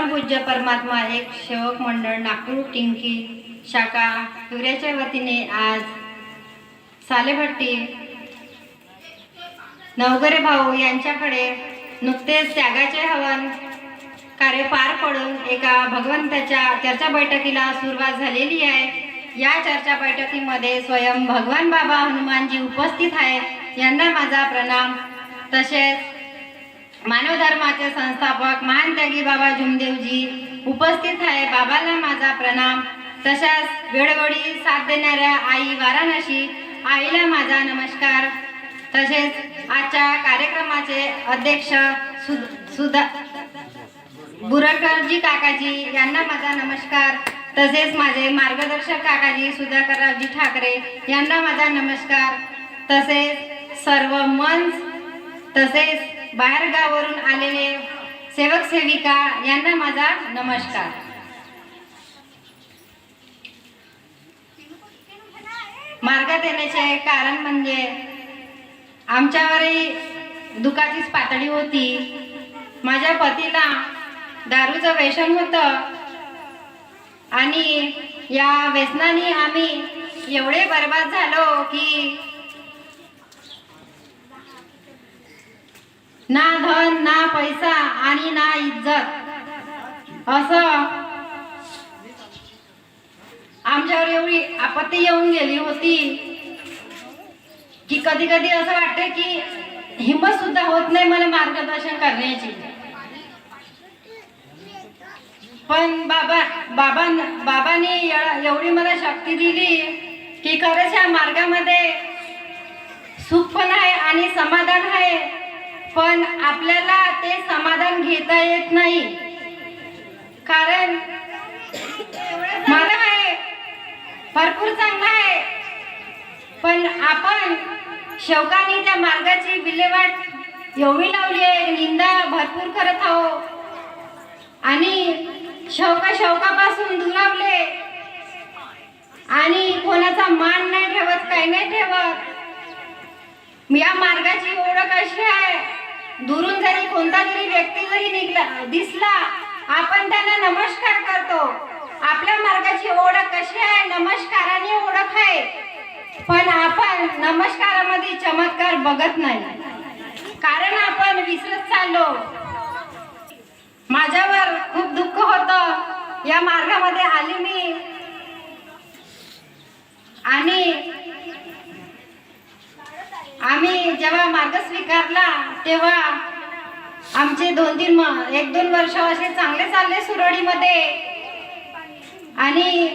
परमपूज्य परमात्मा एक सेवक मंडळ नागपूर टिंकी शाखा हिवऱ्याच्या वतीने आज सालेभट्टी नवगरे भाऊ यांच्याकडे नुकतेच त्यागाचे हवन कार्य पार पडून एका भगवंताच्या चर्चा बैठकीला सुरुवात झालेली आहे. या चर्चा बैठकीमध्ये स्वयं भगवान बाबा हनुमानजी उपस्थित आहे. यांना माझा प्रणाम. तसेच मानव धर्माचे संस्थापक महान त्यागी बाबा जुमदेवजी उपस्थित आहे. बाबाला माझा प्रणाम. तशाच वेळोवेळी साथ देणाऱ्या आई वाराणसी आईला माझा नमस्कार. तसेच आजच्या कार्यक्रमाचे अध्यक्ष सुधा बुरकरजी काकाजी यांना माझा नमस्कार. तसेच माझे मार्गदर्शक काकाजी सुधाकररावजी ठाकरे यांना माझा नमस्कार. तसेच सर्व मंच तसेच बाहेरगावावरून आलेले सेवक सेविका यांना माझा नमस्कार. मार्गात येण्याचे कारण म्हणजे आमच्यावरही दुखाचीच पातळी होती. माझ्या पतीला दारूचं व्यसन होतं. आणि या व्यसनाने आम्ही एवढे बर्बाद झालो की ना धन ना पैसा आणि ना इज्जत. असं आमच्यावर एवढी आपत्ती येऊन गेली होती की कधी कधी असं वाटतं की हिंमत सुद्धा होत नाही मला मार्गदर्शन करण्याची. पण बाबा बाबा बाबांनी एवढी मला शक्ती दिली की खरंच या मार्गामध्ये सुख पण आहे आणि समाधान आहे. पण आपल्याला ते समाधान घेता येत नाही. कारण मला आहे भरपूर चांगलं आहे. पण आपण शौकाने त्या मार्गाची विल्हेवाट एवढी लावली आहे निंदा भरपूर करत आहो आणि शौका शौकापासून दुरावले. आणि कोणाचा मान नाही ठेवत काही नाही ठेवत. या मार्गाची ओळख अशी आहे. दुरून जरी कोणता तरी व्यक्ती जरी निघला दिसला आपण त्यांना नमस्कार करतो. आपल्या मार्गाची ओळख कशी आहे? नमस्काराने ओळख आहे. पण आपण नमस्कारामध्ये चमत्कार बघत नाही. कारण आपण विसरत चाललो. माझ्यावर खूप दुःख होतं. या मार्गामध्ये आली मी. आणि आम्ही जेव्हा मार्ग स्वीकारला तेव्हा आमचे दोन तीन एक दोन वर्ष असे चांगले चालले सुरळीमध्ये आणि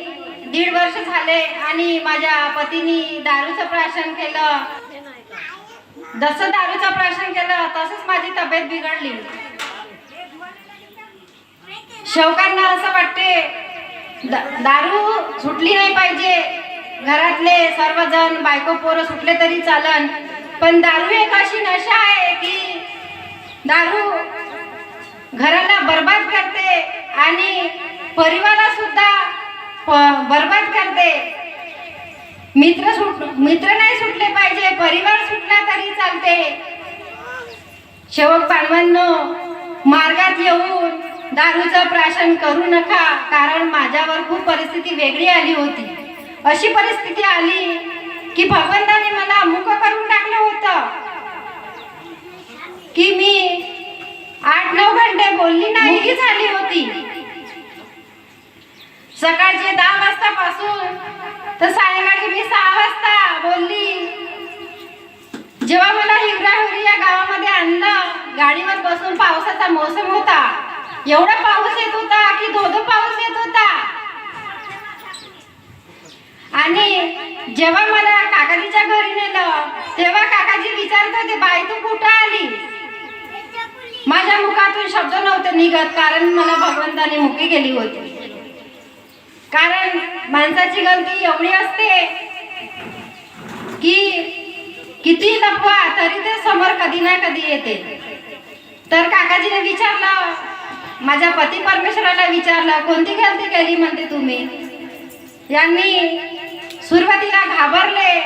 दीड वर्ष झाले आणि माझ्या पतीने दारूचं प्राशन केलं. जसं दारूचं प्राशन केलं तसंच माझी तब्येत बिघडली. शौकांना असं वाटते द- दारू सुटली नाही पाहिजे. घरातले सर्वजण बायको पोरं सुटले तरी चालन. पण दारू एक अशी नशा आहे की दारू घराला बर्बाद करते आणि परिवारा सुद्धा बर्बाद करते. मित्र सुट मित्र नाही सुटले पाहिजे परिवार सुटला तरी चालते. शेवक पांडवांनो मार्गात येऊन दारूचं प्राशन करू नका कारण माझ्यावर खूप परिस्थिती वेगळी आली होती. अशी परिस्थिती आली की भगवंताने मला मुख करून टाकलं होतं. की मी आठ नऊ घंटे बोलली नाही की झाली होती. सकाळचे दहा वाजतापासून तर सायंकाळी मी सहा वाजता बोलली. जेव्हा मला हिवराहिवरी या गावामध्ये आणलं गाडीवर बसून पावसाचा मोसम होता. एवढा पाऊस येत होता की धोधो पाऊस येत होता. आणि जेव्हा मला काकाजीच्या घरी नेलं तेव्हा काकाजी विचारत होते बाई तू कुठं आली? माझ्या मुखातून शब्द नव्हते निघत कारण मला भगवंताने मुकी केली होती. कारण माणसाची गलती एवढी असते की किती लपवा तरी ते समोर कधी ना कधी येते. तर काकाजीने विचारलं माझ्या पती परमेश्वराला विचारलं कोणती गलती केली? म्हणते तुम्ही. यांनी सुरुवातीला घाबरले.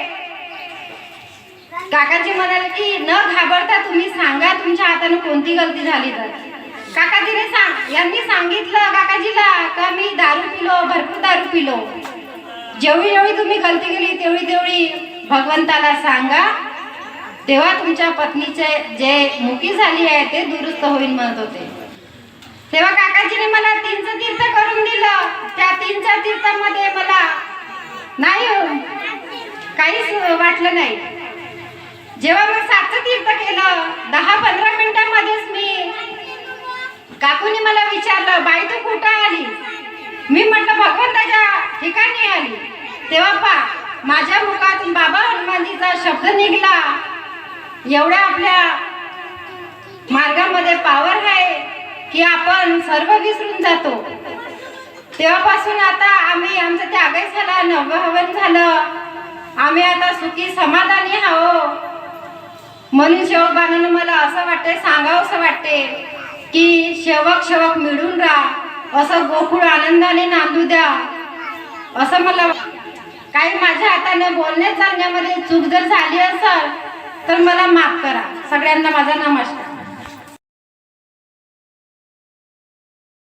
काकाजी म्हणाले की न घाबरता तुम्ही सांगा तुमच्या हाताने कोणती गलती झाली तर. काकाजीने सांग यांनी सांगितलं काकाजीला का मी दारू पिलो भरपूर दारू पिलो. जेवढी जेवढी तुम्ही गलती केली तेवढी तेवढी भगवंताला सांगा. तेव्हा तुमच्या पत्नीचे जे मुकी झाली आहे ते दुरुस्त होईल म्हणत होते. तेव्हा काकाजीने मला तीनचं तीर्थ करून दिलं. त्या तीनच्या तीर्थामध्ये मला नाही हो, काहीच वाटलं नाही. जेव्हा मग सातचं तीर्थ केलं दहा पंधरा मिनिटांमध्येच मी काकूनी मला विचारलं बाई तू कुठं आली? मी म्हटलं भगवंताच्या ठिकाणी आली. तेव्हा पा माझ्या मुखातून बाबा हनुमानजीचा शब्द निघला. एवढ्या आपल्या मार्गामध्ये पावर आहे की आपण सर्व विसरून जातो. तेव्हापासून आता आम्ही आमचं त्यागच झाला नवहवन झालं. आम्ही आता सुखी समाधानी आहो. म्हणून शेवक बांधून मला असं वाटते सांगावं असं वाटते की शेवक शेवक मिळून राहा. असं गोकुळ आनंदाने नांदू द्या. असं मला काही माझ्या हाताने बोलण्या चालण्यामध्ये चूक जर झाली असेल तर मला माफ करा. सगळ्यांना माझा नमस्कार.